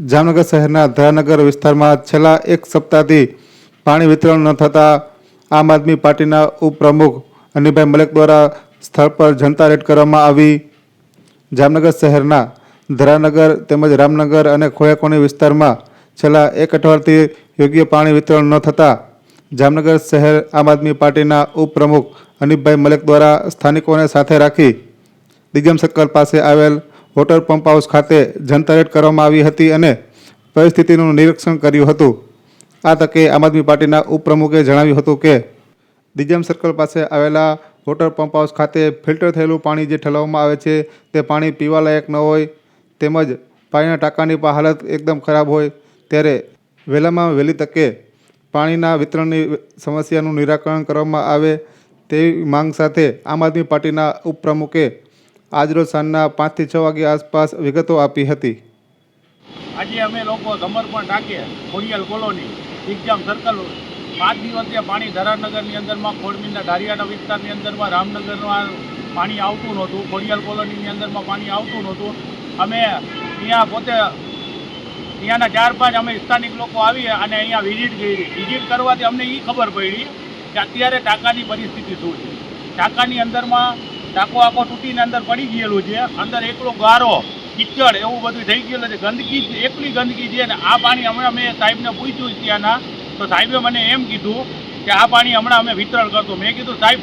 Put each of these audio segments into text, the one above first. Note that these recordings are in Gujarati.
જામનગર શહેરના ધરાનગર વિસ્તારમાં છેલ્લા એક સપ્તાહથી પાણી વિતરણ ન થતાં આમ આદમી પાર્ટીના ઉપપ્રમુખ અનિભાઈ મલેક દ્વારા સ્થળ પર જનતા રેડ કરવામાં આવી. જામનગર શહેરના ધરાનગર તેમજ રામનગર અને ખોયાકોણી વિસ્તારમાં છેલ્લા એક અઠવાડિયાથી યોગ્ય પાણી વિતરણ ન થતાં જામનગર શહેર આમ આદમી પાર્ટીના ઉપપ્રમુખ અનિફભાઈ મલેક દ્વારા સ્થાનિકોને સાથે રાખી દિગમ સર્કલ પાસે આવેલ વોટર પંપ હાઉસ ખાતે જનતા રેડ કરવામાં આવી હતી અને પરિસ્થિતિનું નિરીક્ષણ કર્યું હતું. આ તકે આમ આદમી પાર્ટીના ઉપપ્રમુખે જણાવ્યું હતું કે દિજમ સર્કલ પાસે આવેલા વોટર પંપ હાઉસ ખાતે ફિલ્ટર થયેલું પાણી જે ઠલવવામાં આવે છે, તે પાણી પીવાલાયક ન હોય, તેમજ પાણીના ટાંકાની પણ હાલત એકદમ ખરાબ હોય, ત્યારે વહેલામાં વહેલી તકે પાણીના વિતરણની સમસ્યાનું નિરાકરણ કરવામાં આવે તેવી માંગ સાથે આમ આદમી પાર્ટીના ઉપપ્રમુખે આજરોજ સાંજના પાંચથી છ વાગે આસપાસ વિગતો આપી હતી. આજે અમે લોકો સમર્પણ રાખીએ, ખોડિયાલ કોલોની એક્ઝામ સર્કલ, પાંચ દિવસીય પાણી ધરાનગરની અંદરમાં ખોડમીના ધારિયાના વિસ્તારની અંદરમાં રામનગરમાં પાણી આવતું નહોતું, ખોડિયાલ કોલોનીની અંદરમાં પાણી આવતું નહોતું. અમે ત્યાં પોતે, ત્યાંના ચાર પાંચ અમે સ્થાનિક લોકો આવી અને અહીંયા વિઝિટ કરી. વિઝિટ કરવાથી અમને એ ખબર પડી કે અત્યારે ટાંકાની પરિસ્થિતિ શું છે. ટાંકાની અંદરમાં ટાંકો આખો તૂટીને અંદર પડી ગયેલું છે. અંદર એકલો ગારો, કિચડ એવું બધું થઈ ગયેલું છે. ગંદકી એકલી ગંદકી છે ને આ પાણી હમણાં મેં સાહેબને પૂછ્યું ત્યાંના. તો સાહેબે મને એમ કીધું કે આ પાણી હમણાં અમે વિતરણ કરતો મેં કીધું, સાહેબ,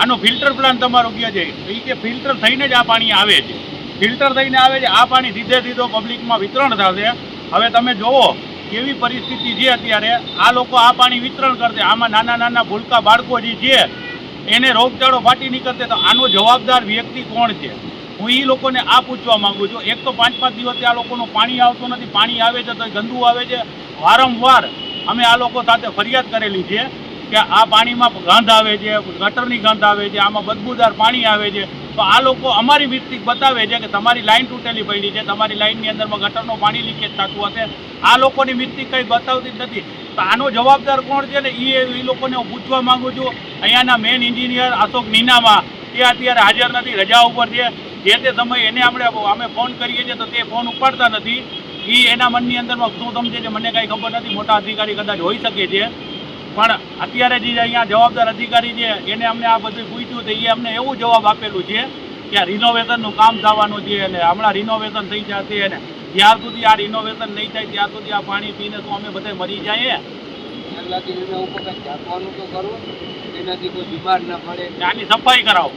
આનો ફિલ્ટર પ્લાન તમારો કહે છે? એ કે, ફિલ્ટર થઈને જ આ પાણી આવે છે. ફિલ્ટર થઈને આવે છે, આ પાણી સીધે સીધો પબ્લિકમાં વિતરણ થશે. હવે તમે જોવો કેવી પરિસ્થિતિ છે અત્યારે. આ લોકો આ પાણી વિતરણ કરશે. આમાં નાના નાના ભૂલકા બાળકો જે છે એને રોગચાળો ફાટી નીકળશે તો આનો જવાબદાર વ્યક્તિ કોણ છે? હું એ લોકોને આ પૂછવા માંગુ છું. એક તો પાંચ પાંચ દિવસથી આ લોકોનું પાણી આવતું નથી, પાણી આવે છે તો ગંદુ આવે છે. વારંવાર અમે આ લોકો સાથે ફરિયાદ કરેલી છે કે આ પાણીમાં ગંધ આવે છે, ગટરની ગંધ આવે છે, આમાં બદબૂદાર પાણી આવે છે. તો આ લોકો અમારી મિસ્ટેક બતાવે છે કે તમારી લાઈન તૂટેલી પડી છે, તમારી લાઈનની અંદરમાં ગટરનું પાણી લીકેજ થતું હશે. આ લોકોની મિસ્ટેક કંઈ બતાવતી જ નથી. તો આનો જવાબદાર કોણ છે ને એ એ લોકોને હું પૂછવા માંગુ છું. અહીંયાના મેન એન્જિનિયર અશોક મીનામાં એ અત્યારે હાજર નથી, રજા ઉપર છે. જે તે સમયે એને આપણે અમે ફોન કરીએ છીએ તો તે ફોન ઉપાડતા નથી. એ એના મનની અંદરમાં શું સમજે છે મને કાંઈ ખબર નથી, મોટા અધિકારી કદાચ હોઈ શકે છે. પણ અત્યારે જે અહીંયા જવાબદાર અધિકારી છે, એને અમને આ બધું પૂછ્યું તો એ અમને એવું જવાબ આપેલું છે કે આ રિનોવેશનનું કામ થવાનું છે અને હમણાં રિનોવેશન થઈ જશે અને જ્યાર સુધી આ રિનોવેશન નહીં થાય ત્યાં સુધી આ પાણી પીને તો અમે બધા મરી જઈએ એના ઉપર કંઈક ઢાંકવાનું તો કરવું એનાથી કોઈ બીમાર ના પડે. આની સફાઈ કરાવો.